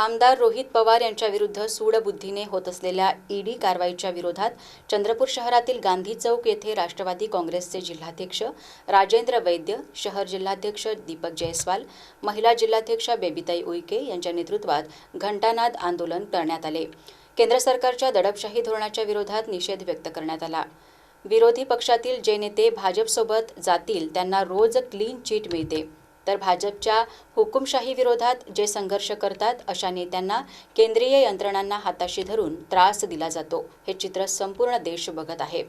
आमदार रोहित पवार यांच्याविरुद्ध सूडबुद्धीने होत असलेल्या ईडी कारवाईच्या विरोधात चंद्रपूर शहरातील गांधी चौक येथे राष्ट्रवादी काँग्रेसचे जिल्हाध्यक्ष राजेंद्र वैद्य शहर जिल्हाध्यक्ष दीपक जयस्वाल महिला जिल्हाध्यक्षा बेबीताई उईके यांच्या नेतृत्वात घंटानाद आंदोलन करण्यात आले. केंद्र सरकारच्या दडपशाही धोरणाच्या विरोधात निषेध व्यक्त करण्यात आला. विरोधी पक्षातील जे नेते भाजपसोबत जातील त्यांना रोज क्लीन चिट मिळते. तर भाजपच्या हुकुमशाही विरोधात जे संघर्ष करतात अशा नेत्यांना केंद्रीय यंत्रणांना हाताशी धरून त्रास दिला जातो. हे चित्र संपूर्ण देश बघत आहे.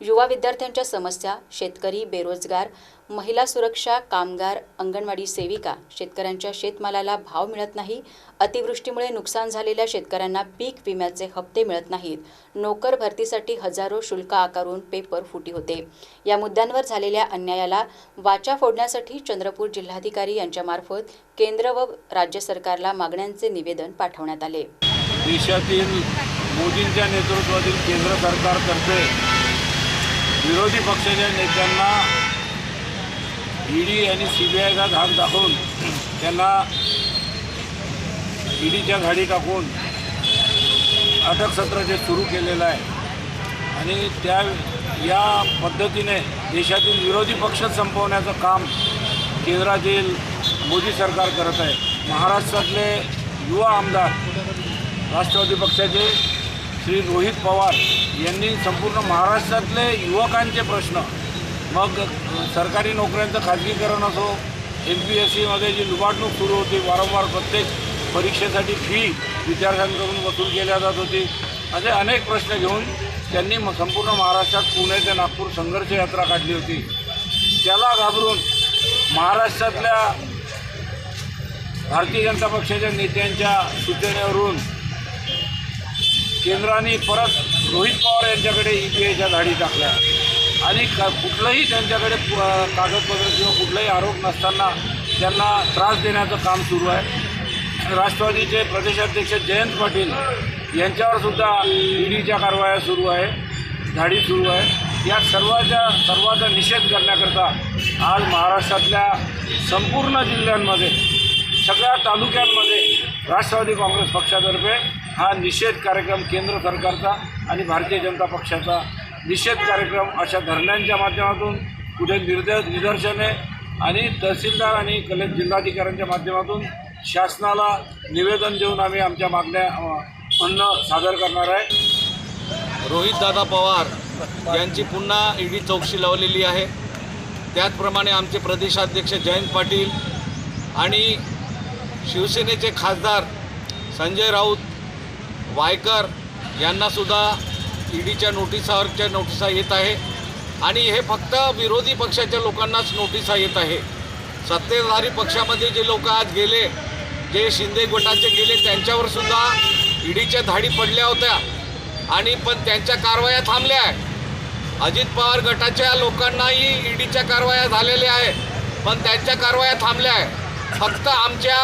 युवा विद्यार्थ्यांच्या समस्या शेतकरी बेरोजगार महिला सुरक्षा कामगार अंगणवाडी सेविका शेतकऱ्यांच्या शेतमालाला भाव मिळत नाही. अतिवृष्टीमुळे नुकसान झालेल्या शेतकऱ्यांना पीक विम्याचे हप्ते मिळत नाहीत. नोकर भरतीसाठी हजारो शुल्क आकारून पेपर फुटी होते. या मुद्द्यांवर झालेल्या अन्यायाला वाचा फोडण्यासाठी चंद्रपूर जिल्हाधिकारी यांच्यामार्फत केंद्र व राज्य सरकारला मागण्यांचे निवेदन पाठवण्यात आले. देशातील मोदींच्या नेतृत्वातील केंद्र सरकारतर्फे विरोधी पक्षाच्या नेत्यांना ईडी आणि सी बी आयचा धाक दाखवून त्यांना ईडीच्या घाडी टाकून अटक सत्र जे सुरू केलेलं आहे आणि त्या या पद्धतीने देशातील विरोधी पक्ष संपवण्याचं काम केंद्रातील मोदी सरकार करत आहे. महाराष्ट्रातले युवा आमदार राष्ट्रवादी पक्षाचे श्री रोहित पवार यांनी संपूर्ण महाराष्ट्रातले युवकांचे प्रश्न मग सरकारी नोकऱ्यांचं खाजगीकरण असो एम पी एस सीमध्ये जी लुबाडणूक सुरू होती वारंवार प्रत्येक परीक्षेसाठी फी विद्यार्थ्यांकडून वसूल केल्या जात होती. असे अनेक प्रश्न घेऊन त्यांनी म- संपूर्ण महाराष्ट्रात पुणे ते नागपूर संघर्ष यात्रा काढली होती. त्याला घाबरून महाराष्ट्रातल्या भारतीय जनता पक्षाच्या नेत्यांच्या सूचनेवरून केंद्राने परत रोहित पवार यांच्याकडे ई पी आयच्या धाडी टाकल्या. आणि का कुठलंही त्यांच्याकडे कागदपत्र किंवा कुठलाही आरोप नसताना त्यांना त्रास देण्याचं काम सुरू आहे. राष्ट्रवादीचे प्रदेशाध्यक्ष जयंत पाटील यांच्यावर सुद्धा ईडीच्या कारवाया सुरू आहे धाडी सुरू आहे. या सर्वाच्या सर्वाचा निषेध करण्याकरता आज महाराष्ट्रातल्या संपूर्ण जिल्ह्यांमध्ये सगळ्या तालुक्यांमध्ये राष्ट्रवादी काँग्रेस पक्षातर्फे हा निषेध कार्यक्रम केंद्र सरकारचा आणि भारतीय जनता पक्षाचा निषेध कार्यक्रम अशा धरण्यांच्या माध्यमातून कुठे निर्देश निदर्शने आणि तहसीलदार आणि कले जिल्हाधिकाऱ्यांच्या माध्यमातून शासनाला निवेदन देऊन आम्ही आमच्या मागण्या अन्न म्हणणं सादर करणार आहे. रोहितदादा पवार यांची पुन्हा ईडी चौकशी लावलेली आहे. त्याचप्रमाणे आमचे प्रदेशाध्यक्ष जयंत पाटील आणि शिवसेनेचे खासदार संजय राऊत वायकर यांनासुद्धा ईडीच्या नोटिसावरच्या नोटिसा येत आहे. आणि हे फक्त विरोधी पक्षाच्या लोकांनाच नोटिसा येत आहे. सत्तेधारी पक्षामध्ये जे लोक आज गेले जे शिंदे गटाचे गेले त्यांच्यावरसुद्धा ईडीच्या धाडी पडल्या होत्या. आणि पण त्यांच्या कारवाया थांबल्या आहे अजित पवार गटाच्या लोकांनाही ईडीच्या कारवाया झालेल्या आहे पण त्यांच्या कारवाया थांबल्या आहे फक्त आमच्या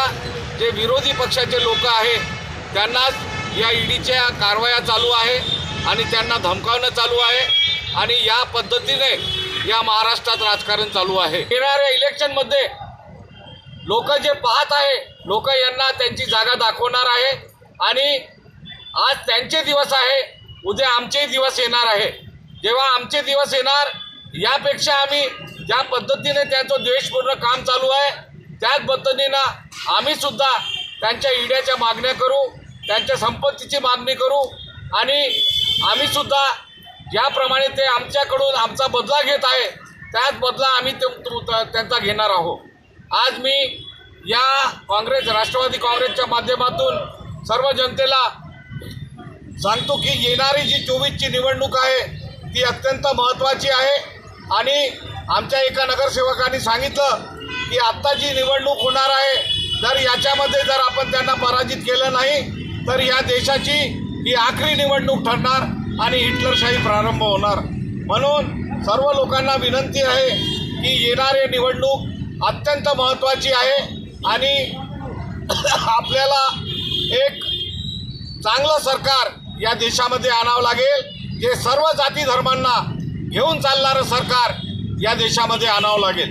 जे विरोधी पक्षाचे लोक आहे त्यांनाच या ईडीच्या कारवाया चालू आहे आणि त्यांना धमकावणं चालू आहे आणि या पद्धतीने या महाराष्ट्रात राजकारण चालू आहे. येणाऱ्या इलेक्शनमध्ये लोक जे पाहत आहे लोक यांना त्यांची जागा दाखवणार आहे आणि आज त्यांचे दिवस आहे उद्या आमचेही दिवस येणार आहे. जेव्हा आमचे दिवस येणार यापेक्षा आम्ही ज्या पद्धतीने त्यांचं द्वेषपूर्ण काम चालू आहे त्याच पद्धतीनं आम्ही सुद्धा त्यांच्या इड्याच्या मागण्या करू त्यांच्या संपत्तीची मागणी करू आणि आम्ही सुद्धा ज्याप्रमाणे ते आमच्याकडून आमचा बदला घेत आहे त्याच बदला आम्ही ते- त्यांचा घेणार आहोत. आज मी या काँग्रेस राष्ट्रवादी काँग्रेसच्या माध्यमातून सर्व जनतेला सांगतो की येणारी जी चोवीसची निवडणूक आहे ती अत्यंत महत्त्वाची आहे. आणि आमच्या एका नगरसेवकांनी सांगितलं की आत्ता जी निवडणूक होणार आहे जर याच्यामध्ये जर आपण त्यांना पराजित केलं नाही तर या देशाची ही आखरी निवडणूक ठरणार आणि हिटलरशाही प्रारंभ होणार. म्हणून सर्व लोकांना विनंती आहे की येणारे निवडणूक अत्यंत महत्त्वाची आहे आणि आपल्याला एक चांगलं सरकार या देशामध्ये आणावं लागेल जे सर्व जाती धर्मांना घेऊन चालणारं सरकार या देशामध्ये आणावं लागेल.